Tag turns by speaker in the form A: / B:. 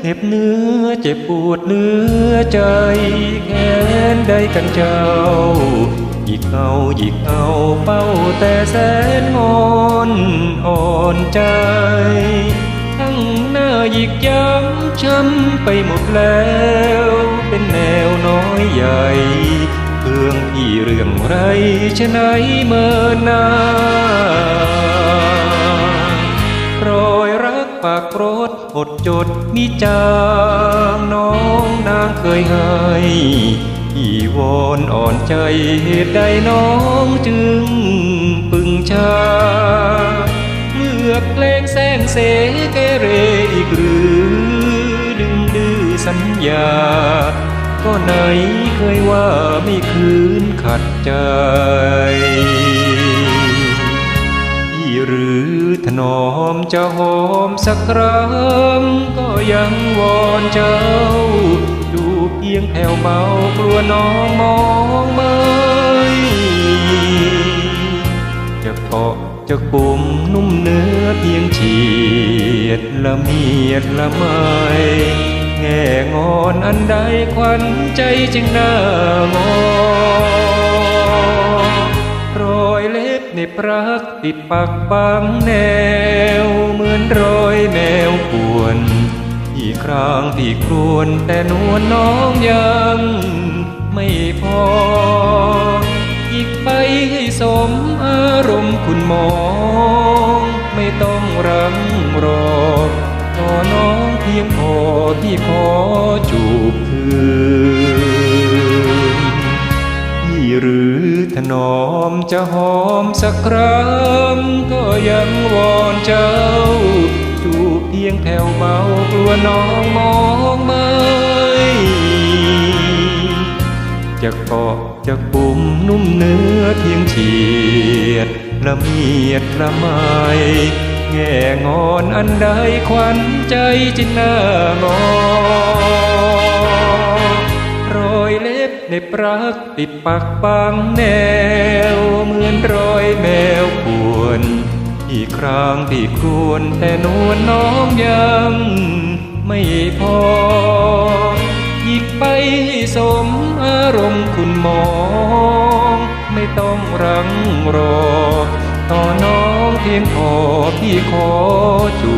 A: เจ็บเนื้อเจ็บปวดเนื้อใจแค้นได้กันเจ้าหยิกเอาหยิกเอาเป้าแต่แสนงอนอ่อนใจ ทั้งหน้าหยิกย้ำช้ำไปหมดแล้ว เป็นแนวน้อยใหญ่เครื่องที่เรื่องไรชะไหนเมื่อนา อดจดมิจางน้องนางเคยให้พี่วอนอ่อนใจเหตุใดน้องจึงปึงชาเมื่อเพลงแสงเสเกเรอีกหรือดึงดื้อสัญญา ก็ไหนเคยว่าไม่คืนขัดใจ หรือถนอมจะหอมสักครั้งก็ยังวอนเจ้า ดูเพียงแผ่วเบากลัวน้องมองไม่จะเกาะจะปุ่มนุ่มเนื้อเพียงเฉียดละเมียดละไมแง่งอนอันใดควันใจจึงน่างอรอยเล็บ ในปรักติดปักปังแนว เหมือนรอยแมวป่วนที่ครางที่ครวนแต่นวลน้องยังไม่พออีกไปให้สมอารมณ์คุณมองไม่ต้องรังรอขอน้องเพียงพอที่ขอจู นอมจะหอมสักครั้ง ก็ยังวอนเจ้า จูบเพียงแผ่วเบากลัวน้องมองไม่จะเกาะจะปุ่มนุ่มเนื้อเพียงเฉียดละเมียดละไมแง่งอนอันใดควันใจจึงน่างอ เล็บในปรักติดปักปังแนว เหมือนรอยแมวขวนที่ครางที่ครวนแต่นวลน้องยังไม่พอหยิกไปสมอารมณ์คุณมอง ไม่ต้องรังรอ ต่อน้องเพียงพอพี่ขอจู